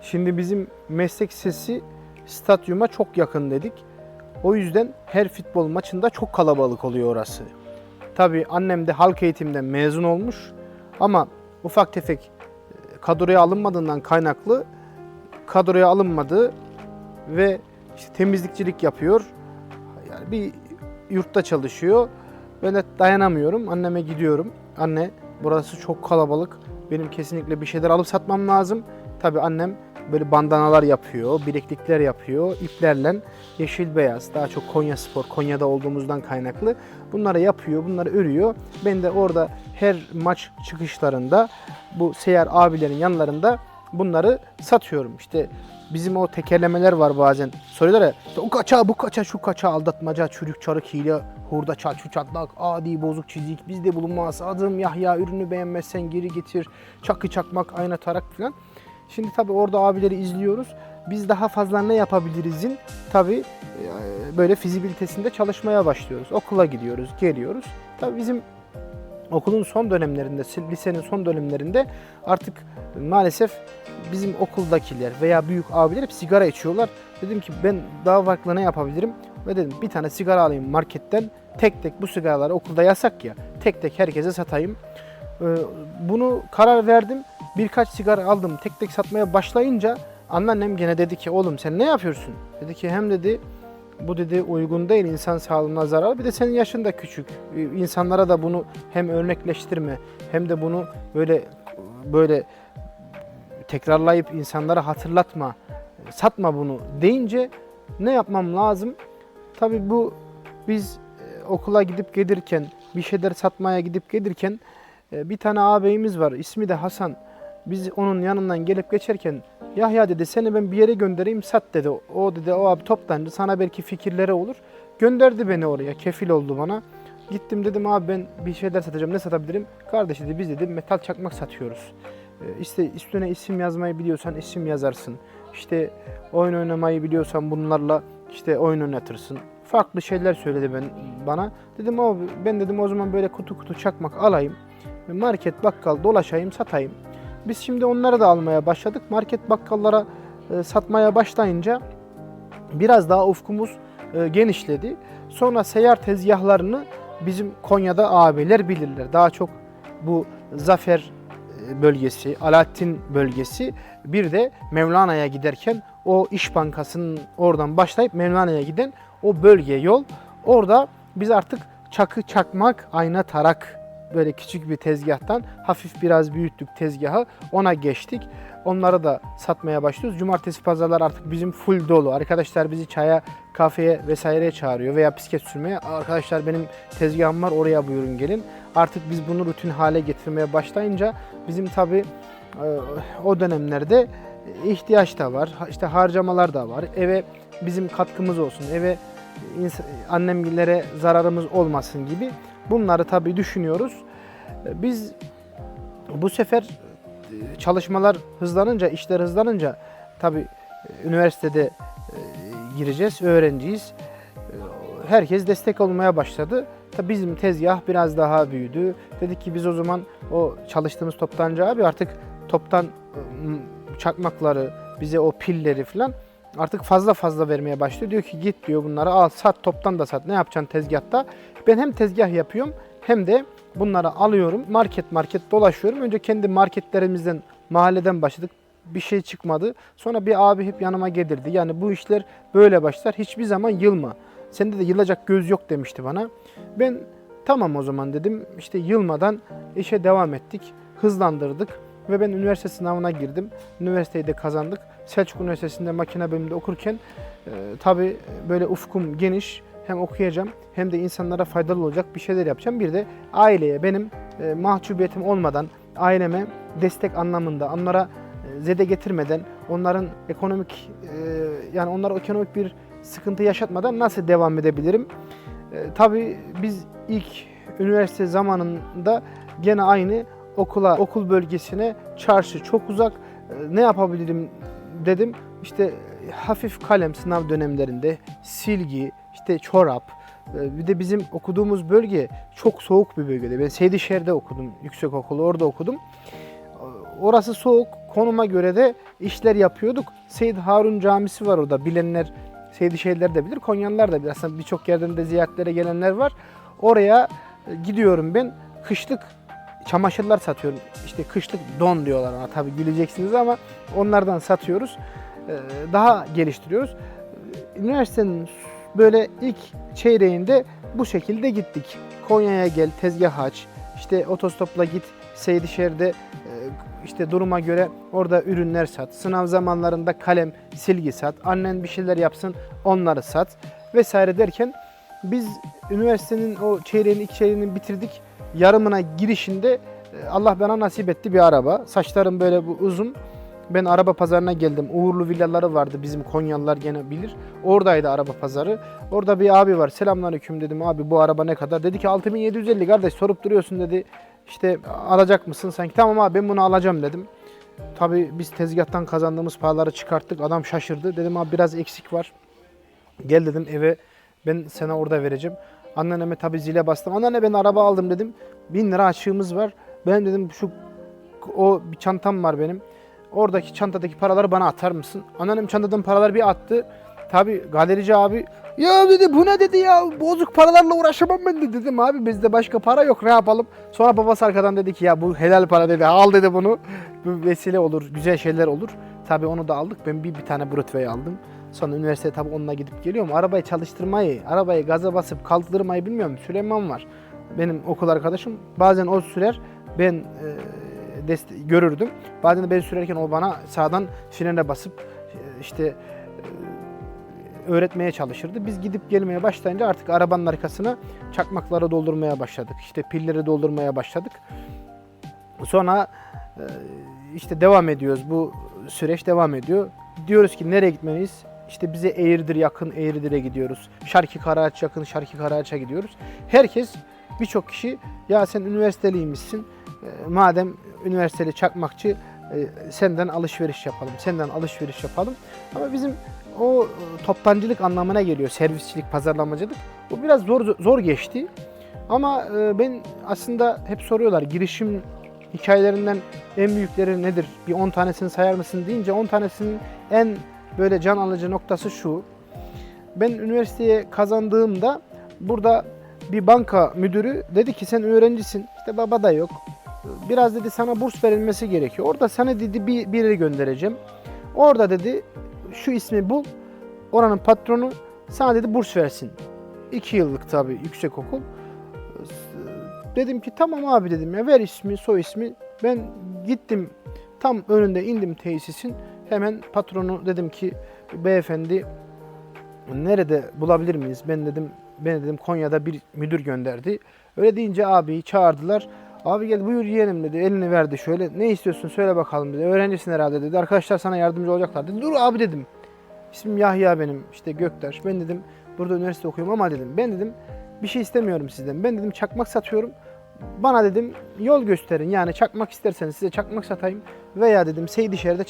Şimdi bizim meslek sesi stadyuma çok yakın dedik. O yüzden her futbol maçında çok kalabalık oluyor orası. Tabii annem de halk eğitimden mezun olmuş ama ufak tefek e, kadroya alınmadığından kaynaklı kadroya alınmadı ve işte temizlikçilik yapıyor. Yani bir yurtta çalışıyor. Ben de dayanamıyorum. Anneme gidiyorum. Anne burası çok kalabalık. Benim kesinlikle bir şeyler alıp satmam lazım. Tabii annem böyle bandanalar yapıyor, bileklikler yapıyor, iplerle yeşil beyaz, daha çok Konya Spor, Konya'da olduğumuzdan kaynaklı bunları yapıyor, bunları örüyor. Ben de orada her maç çıkışlarında bu seyyar abilerin yanlarında bunları satıyorum. İşte bizim o tekerlemeler var bazen. Soruyorlar ya işte o kaça bu kaça şu kaça aldatmaca çürük çarık hile hurda çat şu çatlak adi bozuk çizik bizde bulunmaz adım Yahya ürünü beğenmezsen geri getir çakı çakmak ayna tarak falan. Şimdi tabi orada abileri izliyoruz. Biz daha fazla ne yapabilirizin tabi böyle fizibilitesinde çalışmaya başlıyoruz. Okula gidiyoruz, geliyoruz. Tabi bizim okulun son dönemlerinde, lisenin son dönemlerinde artık maalesef bizim okuldakiler veya büyük abiler hep sigara içiyorlar. Dedim ki ben daha farklı ne yapabilirim? Ve dedim bir tane sigara alayım marketten. Tek tek bu sigaraları okulda yasak ya. Tek tek herkese satayım. Ee, Bunu karar verdim. Birkaç sigara aldım. Tek tek satmaya başlayınca anneannem gene dedi ki oğlum sen ne yapıyorsun? Dedi ki hem dedi bu dedi uygun değil insan sağlığına zarar. Bir de senin yaşın da küçük. Ee, İnsanlara da bunu hem örnekleştirme hem de bunu böyle böyle tekrarlayıp insanlara hatırlatma, satma bunu deyince ne yapmam lazım? Tabii bu biz e, okula gidip gelirken, bir şeyler satmaya gidip gelirken bir tane ağabeyimiz var. ismi de Hasan. Biz onun yanından gelip geçerken Yahya dedi seni ben bir yere göndereyim sat dedi. O dedi o abi toptancı sana belki fikirlere olur. Gönderdi beni oraya kefil oldu bana. Gittim dedim abi ben bir şeyler satacağım ne satabilirim? Kardeş dedi biz dedi metal çakmak satıyoruz. Ee, İşte üstüne isim yazmayı biliyorsan isim yazarsın. İşte oyun oynamayı biliyorsan bunlarla işte oyun oynatırsın. Farklı şeyler söyledi ben bana. Dedim abi ben dedim o zaman böyle kutu kutu çakmak alayım. Market bakkal dolaşayım satayım. Biz şimdi onları da almaya başladık. Market bakkallara e, satmaya başlayınca biraz daha ufkumuz e, genişledi. Sonra seyyar tezgahlarını bizim Konya'da abiler bilirler. Daha çok bu Zafer e, bölgesi, Alaaddin bölgesi bir de Mevlana'ya giderken o İş Bankası'nın oradan başlayıp Mevlana'ya giden o bölge yol. Orada biz artık çakı çakmak, ayna tarak böyle küçük bir tezgahtan hafif biraz büyüttük tezgahı. Ona geçtik. Onları da satmaya başlıyoruz. Cumartesi pazarlar artık bizim full dolu. Arkadaşlar bizi çaya, kafeye vesaireye çağırıyor veya bisiklet sürmeye. Arkadaşlar benim tezgahım var oraya buyurun gelin. Artık biz bunu rutin hale getirmeye başlayınca bizim tabi o dönemlerde ihtiyaç da var. İşte harcamalar da var. Eve bizim katkımız olsun. Eve annemgillere zararımız olmasın gibi bunları tabii düşünüyoruz. E, Biz bu sefer e, çalışmalar hızlanınca, işler hızlanınca tabii e, üniversitede e, gireceğiz, öğrenciyiz. Herkes destek olmaya başladı. Tabii bizim tezgah biraz daha büyüdü. Dedik ki biz o zaman o çalıştığımız toptancı abi artık toptan çakmakları, bize o pilleri falan artık fazla fazla vermeye başlıyor. Diyor ki git diyor bunları al sat toptan da sat. Ne yapacaksın tezgahta? Ben hem tezgah yapıyorum hem de bunları alıyorum. Market market dolaşıyorum. Önce kendi marketlerimizden, mahalleden başladık. Bir şey çıkmadı. Sonra bir abi hep yanıma gelirdi. Yani bu işler böyle başlar. Hiçbir zaman yılma. Sende de yılacak göz yok demişti bana. Ben tamam o zaman dedim. İşte yılmadan işe devam ettik. Hızlandırdık ve ben üniversite sınavına girdim. Üniversiteyi de kazandık. Selçuk Üniversitesi'nde makine bölümünde okurken e, tabii böyle ufkum geniş. Hem okuyacağım hem de insanlara faydalı olacak bir şeyler yapacağım. Bir de aileye benim e, mahcubiyetim olmadan aileme destek anlamında onlara e, zede getirmeden onların ekonomik e, yani onlara ekonomik bir sıkıntı yaşatmadan nasıl devam edebilirim? E, tabii biz ilk üniversite zamanında gene aynı okula, okul bölgesine çarşı çok uzak. E, Ne yapabilirim dedim. İşte hafif kalem sınav dönemlerinde silgi, işte çorap. e, Bir de bizim okuduğumuz bölge çok soğuk bir bölgede. Ben Seydişehir'de okudum, yüksek okulu orada okudum. E, orası soğuk. Konuma göre de işler yapıyorduk. Seyyid Harun Camisi var orada. Bilenler Seydişehirler de bilir, Konyalılar da bilir. Aslında birçok yerden de ziyaretlere gelenler var. Oraya e, gidiyorum ben. Kışlık çamaşırlar satıyorum. İşte kışlık don diyorlar ona. Tabii güleceksiniz ama onlardan satıyoruz. Ee, Daha geliştiriyoruz. Üniversitenin böyle ilk çeyreğinde bu şekilde gittik. Konya'ya gel, tezgah aç. İşte otostopla git, Seydişehir'de e, işte duruma göre orada ürünler sat. Sınav zamanlarında kalem, silgi sat. Annen bir şeyler yapsın, onları sat vesaire derken biz üniversitenin o çeyreğini, ilk çeyreğini bitirdik. Yarımına girişinde e, Allah bana nasip etti bir araba. Saçlarım böyle bu uzun. Ben araba pazarına geldim. Uğurlu villaları vardı bizim Konyalılar gene bilir. Oradaydı araba pazarı. Orada bir abi var. Selamünaleyküm dedim. Abi bu araba ne kadar? Dedi ki 6750 kardeş sorup duruyorsun dedi. İşte alacak mısın sanki? Tamam abi ben bunu alacağım dedim. Tabii biz tezgahtan kazandığımız paraları çıkarttık. Adam şaşırdı. Dedim abi biraz eksik var. Gel dedim eve ben sana orada vereceğim. Anneanneme tabii zile bastım. Anneanne ben araba aldım dedim. Bin lira açığımız var. Ben dedim şu o bir çantam var benim. Oradaki çantadaki paraları bana atar mısın? Anneannem çantadan paralar bir attı. Tabii galerici abi ya dedi bu ne dedi ya bozuk paralarla uğraşamam ben de dedim abi bizde başka para yok ne yapalım. Sonra babası arkadan dedi ki ya bu helal para dedi al dedi bunu. Bu vesile olur güzel şeyler olur. Tabii onu da aldık ben bir, bir tane Broadway aldım. Sonra üniversiteye tabii onunla gidip geliyorum. Arabayı çalıştırmayı, arabayı gaza basıp kaldırmayı bilmiyorum. Süleyman var. Benim okul arkadaşım. Bazen o sürer. Ben e, deste- görürdüm. Bazen de ben sürerken o bana sağdan frene basıp e, işte e, öğretmeye çalışırdı. Biz gidip gelmeye başlayınca artık arabanın arkasına çakmakları doldurmaya başladık. İşte pilleri doldurmaya başladık. Sonra e, işte devam ediyoruz. Bu süreç devam ediyor. Diyoruz ki nereye gitmeliyiz? İşte bize Eğirdir yakın, Eğirdir'e gidiyoruz. Şarkı Karaağaç yakın, Şarkı Karaağaç'a gidiyoruz. Herkes, birçok kişi ya sen üniversiteliymişsin. E, madem üniversiteli çakmakçı e, senden alışveriş yapalım, senden alışveriş yapalım. Ama bizim o e, toptancılık anlamına geliyor, servisçilik, pazarlamacılık. Bu biraz zor zor geçti. Ama ben aslında hep soruyorlar girişim hikayelerinden en büyükleri nedir? Bir 10 tanesini sayar mısın deyince 10 tanesinin en böyle can alıcı noktası şu. Ben üniversiteye kazandığımda burada bir banka müdürü dedi ki sen öğrencisin. İşte baba da yok. Biraz dedi sana burs verilmesi gerekiyor. Orada sana dedi bir biri göndereceğim. Orada dedi şu ismi bul. Oranın patronu sana dedi burs versin. 2 yıllık tabii yüksek okul. Dedim ki tamam abi dedim ya ver ismi soy ismi. Ben gittim tam önünde indim tesisin. Hemen patronu dedim ki beyefendi nerede bulabilir miyiz? Ben dedim ben dedim Konya'da bir müdür gönderdi. Öyle deyince abiyi çağırdılar. Abi gel buyur yiyelim dedi. Elini verdi şöyle. Ne istiyorsun söyle bakalım dedi. Öğrencisin herhalde dedi. Arkadaşlar sana yardımcı olacaklar dedi. Dur abi dedim. İsmim Yahya benim. işte Göktaş. Ben dedim burada üniversite okuyorum ama dedim. Ben dedim bir şey istemiyorum sizden. Ben dedim çakmak satıyorum. Bana dedim yol gösterin. Yani çakmak isterseniz size çakmak satayım. Veya dedim Seydişehir'de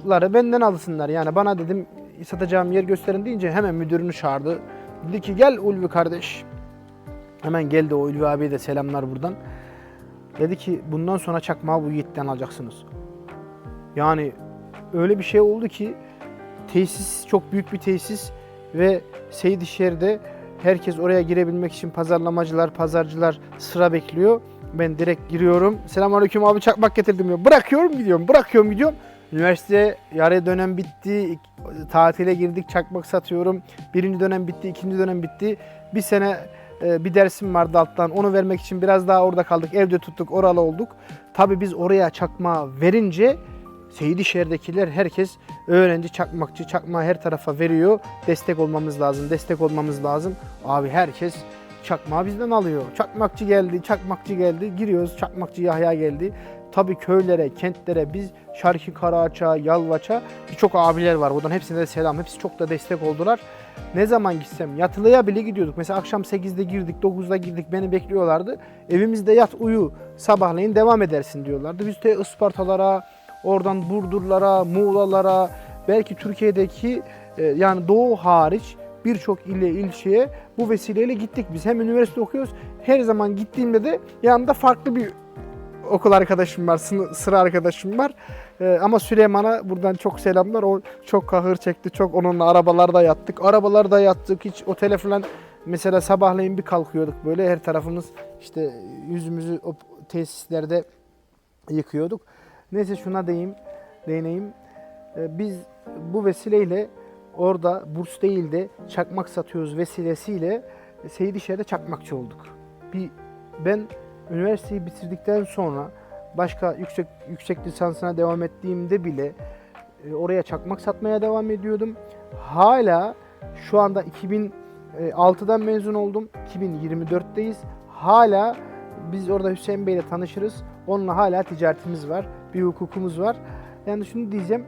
çakmakları benden alsınlar. Yani bana dedim satacağım yer gösterin deyince hemen müdürünü çağırdı. Dedi ki gel Ulvi kardeş. Hemen geldi o Ulvi abiye de selamlar buradan. Dedi ki bundan sonra çakmağı bu yiğitten alacaksınız. Yani öyle bir şey oldu ki tesis çok büyük bir tesis ve Seydişehir'de herkes oraya girebilmek için pazarlamacılar, pazarcılar sıra bekliyor. Ben direkt giriyorum. Selamünaleyküm abi çakmak getirdim diyor. Bırakıyorum gidiyorum. Bırakıyorum gidiyorum. Üniversite yarı dönem bitti. Tatile girdik çakmak satıyorum. Birinci dönem bitti, ikinci dönem bitti. Bir sene e, bir dersim vardı alttan. Onu vermek için biraz daha orada kaldık. Evde tuttuk, oralı olduk. Tabii biz oraya çakmağı verince Seydişehir'dekiler herkes öğrenci, çakmakçı, çakmağı her tarafa veriyor. Destek olmamız lazım, destek olmamız lazım. Abi herkes çakmağı bizden alıyor. Çakmakçı geldi, çakmakçı geldi. Giriyoruz, çakmakçı Yahya geldi. Tabii köylere, kentlere biz Şarkı Karaağaç'a, Yalvaç'a birçok abiler var. Buradan hepsine de selam. Hepsi çok da destek oldular. Ne zaman gitsem yatılıya bile gidiyorduk. Mesela akşam 8'de girdik, 9'da girdik beni bekliyorlardı. Evimizde yat uyu sabahleyin devam edersin diyorlardı. Biz de Ispartalara, oradan Burdurlara, Muğlalara, belki Türkiye'deki e, yani doğu hariç birçok ile ilçeye bu vesileyle gittik. Biz hem üniversite okuyoruz her zaman gittiğimde de yanında farklı bir okul arkadaşım var, sıra arkadaşım var. Ee, ama Süleyman'a buradan çok selamlar. O çok kahır çekti. Çok onunla arabalarda yattık. Arabalarda yattık. Hiç otele falan mesela sabahleyin bir kalkıyorduk böyle her tarafımız işte yüzümüzü o tesislerde yıkıyorduk. Neyse şuna değeyim, değineyim. Ee, biz bu vesileyle orada burs değil de çakmak satıyoruz vesilesiyle Seydişehir'de çakmakçı olduk. Bir ben üniversiteyi bitirdikten sonra başka yüksek yüksek lisansına devam ettiğimde bile e, oraya çakmak satmaya devam ediyordum. Hala şu anda 2006'dan mezun oldum. 2024'teyiz. Hala biz orada Hüseyin Bey ile tanışırız. Onunla hala ticaretimiz var. Bir hukukumuz var. Yani şunu diyeceğim.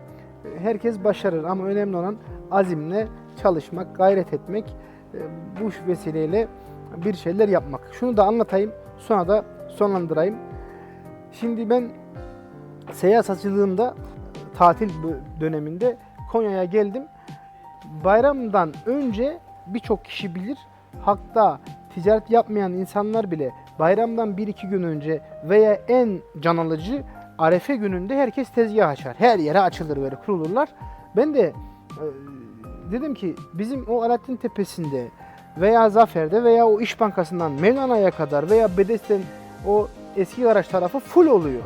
Herkes başarır ama önemli olan azimle çalışmak, gayret etmek. e, Bu vesileyle bir şeyler yapmak. Şunu da anlatayım. Sonra da sonlandırayım. Şimdi ben seyahat satıcılığında tatil döneminde Konya'ya geldim. Bayramdan önce birçok kişi bilir. Hatta ticaret yapmayan insanlar bile bayramdan 1-2 gün önce veya en can alıcı Arefe gününde herkes tezgah açar. Her yere açılır böyle kurulurlar. Ben de e, dedim ki bizim o Alaaddin Tepesi'nde veya Zafer'de veya o İş Bankası'ndan Mevlana'ya kadar veya Bedesten o eski garaj tarafı full oluyor.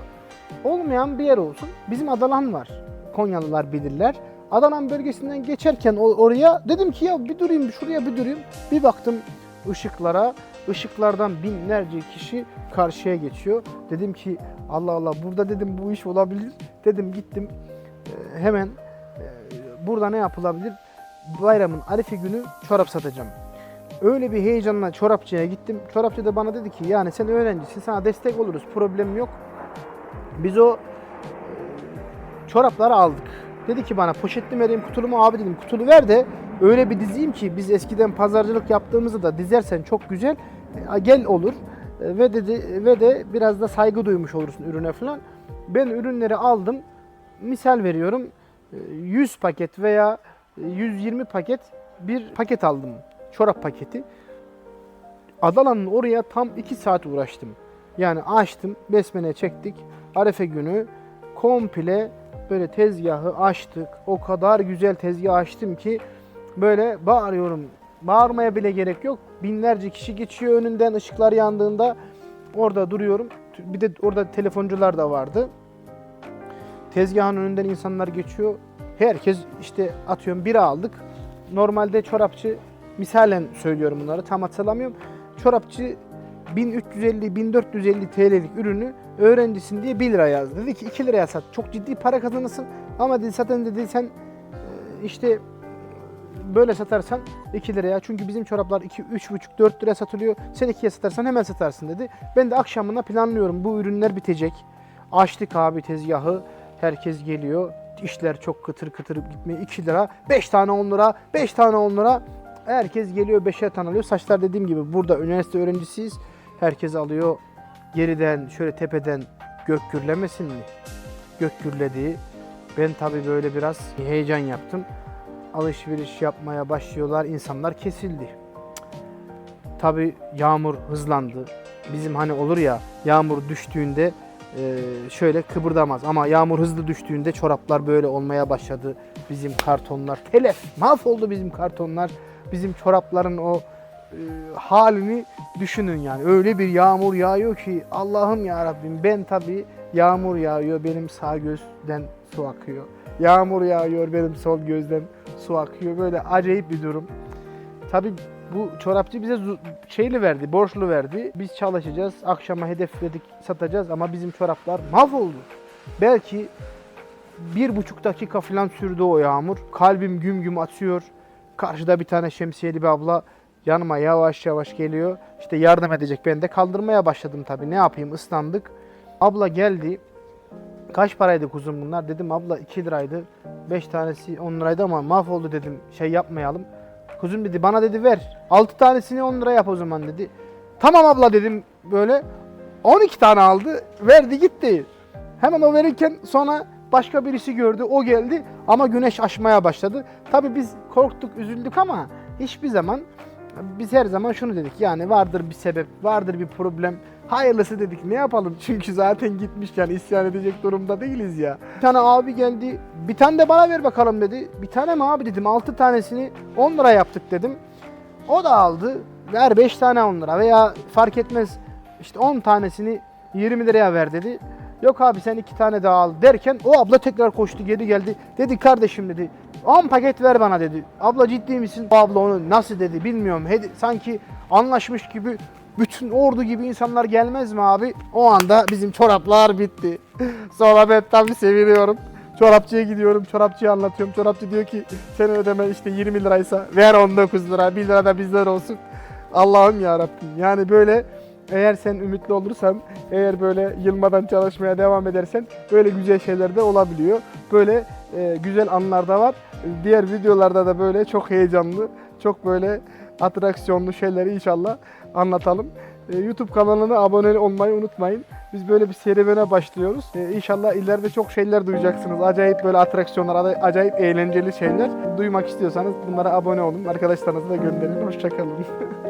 Olmayan bir yer olsun. Bizim Adalan var. Konyalılar bilirler. Adalan bölgesinden geçerken oraya dedim ki ya bir durayım şuraya bir durayım. Bir baktım ışıklara. Işıklardan binlerce kişi karşıya geçiyor. Dedim ki Allah Allah burada dedim bu iş olabilir. Dedim gittim e, hemen e, burada ne yapılabilir? Bayramın Arife günü çorap satacağım. Öyle bir heyecanla çorapçıya gittim. Çorapçı da bana dedi ki yani sen öğrencisin sana destek oluruz problem yok. Biz o e, çorapları aldık. Dedi ki bana poşetli vereyim kutulu mu abi dedim kutulu ver de öyle bir dizeyim ki biz eskiden pazarcılık yaptığımızda da dizersen çok güzel e, gel olur E, ve dedi ve de biraz da saygı duymuş olursun ürüne falan. Ben ürünleri aldım. Misal veriyorum e, 100 paket veya e, 120 paket bir paket aldım. Çorap paketi. Adalan'ın oraya tam 2 saat uğraştım. Yani açtım, besmele çektik. Arefe günü komple böyle tezgahı açtık. O kadar güzel tezgah açtım ki böyle bağırıyorum. Bağırmaya bile gerek yok. Binlerce kişi geçiyor önünden ışıklar yandığında orada duruyorum. Bir de orada telefoncular da vardı. Tezgahın önünden insanlar geçiyor. Herkes işte atıyorum bira aldık. Normalde çorapçı misalen söylüyorum bunları tam hatırlamıyorum. Çorapçı 1350-1450 TL'lik ürünü öğrencisin diye 1 lira yazdı. Dedi ki 2 liraya sat. Çok ciddi para kazanırsın ama dedi zaten dedi sen e, işte böyle satarsan 2 liraya. Çünkü bizim çoraplar 2 3,5 4 liraya satılıyor. Sen 2'ye satarsan hemen satarsın dedi. Ben de akşamına planlıyorum. Bu ürünler bitecek. Açtık abi tezgahı. Herkes geliyor. İşler çok kıtır kıtır gitmiyor. 2 lira, 5 tane 10 lira, 5 tane 10 lira. Herkes geliyor 5'er tane. Saçlar dediğim gibi burada üniversite öğrencisiyiz. Herkes alıyor. Geriden şöyle tepeden gök gürlemesin mi? Gök gürledi. Ben tabii böyle biraz heyecan yaptım. Alışveriş yapmaya başlıyorlar. İnsanlar kesildi. Tabii yağmur hızlandı. Bizim hani olur ya yağmur düştüğünde e, şöyle kıpırdamaz ama yağmur hızlı düştüğünde çoraplar böyle olmaya başladı. Bizim kartonlar telef mahvoldu bizim kartonlar. Bizim çorapların o e, halini düşünün yani. Öyle bir yağmur yağıyor ki Allah'ım ya Rabbim ben tabii yağmur yağıyor benim sağ gözden su akıyor. Yağmur yağıyor benim sol gözden su akıyor. Böyle acayip bir durum. Tabii bu çorapçı bize şeyli verdi, borçlu verdi. Biz çalışacağız, akşama hedefledik, satacağız ama bizim çoraplar mahvoldu. Belki bir buçuk dakika falan sürdü o yağmur. Kalbim güm güm atıyor. Karşıda bir tane şemsiyeli bir abla yanıma yavaş yavaş geliyor. İşte yardım edecek. Ben de kaldırmaya başladım tabii. Ne yapayım ıslandık. Abla geldi. Kaç paraydı kuzum bunlar? Dedim abla 2 liraydı. 5 tanesi 10 liraydı ama mahvoldu dedim. Şey yapmayalım. Kuzum dedi bana dedi ver. 6 tanesini 10 lira yap o zaman dedi. Tamam abla dedim böyle. 12 tane aldı. Verdi gitti. Hemen o verirken sonra başka birisi gördü. O geldi ama güneş aşmaya başladı. Tabii biz korktuk, üzüldük ama hiçbir zaman Biz her zaman şunu dedik yani vardır bir sebep, vardır bir problem. Hayırlısı dedik ne yapalım çünkü zaten gitmişken isyan edecek durumda değiliz ya. Bir tane abi geldi bir tane de bana ver bakalım dedi. Bir tane mi abi dedim 6 tanesini 10 lira yaptık dedim. O da aldı ver 5 tane 10 lira veya fark etmez işte 10 tanesini 20 liraya ver dedi. Yok abi sen iki tane daha al derken o abla tekrar koştu geri geldi. Dedi kardeşim dedi 10 paket ver bana dedi. Abla ciddi misin? O abla onu nasıl dedi bilmiyorum. Hedi, sanki anlaşmış gibi bütün ordu gibi insanlar gelmez mi abi? O anda bizim çoraplar bitti. Sonra ben tabii seviniyorum. Çorapçıya gidiyorum. Çorapçıya anlatıyorum. Çorapçı diyor ki senin ödeme işte 20 liraysa ver 19 lira. 1 lira da bizler olsun. Allah'ım ya Rabbim. Yani böyle eğer sen ümitli olursan, eğer böyle yılmadan çalışmaya devam edersen böyle güzel şeyler de olabiliyor. Böyle e, güzel anlar da var. Diğer videolarda da böyle çok heyecanlı, çok böyle atraksiyonlu şeyleri inşallah anlatalım. E, YouTube kanalına abone olmayı unutmayın. Biz böyle bir serüvene başlıyoruz. E, inşallah ileride çok şeyler duyacaksınız. Acayip böyle atraksiyonlar, acayip eğlenceli şeyler. Duymak istiyorsanız bunlara abone olun. Arkadaşlarınızla gönderin. Hoşçakalın.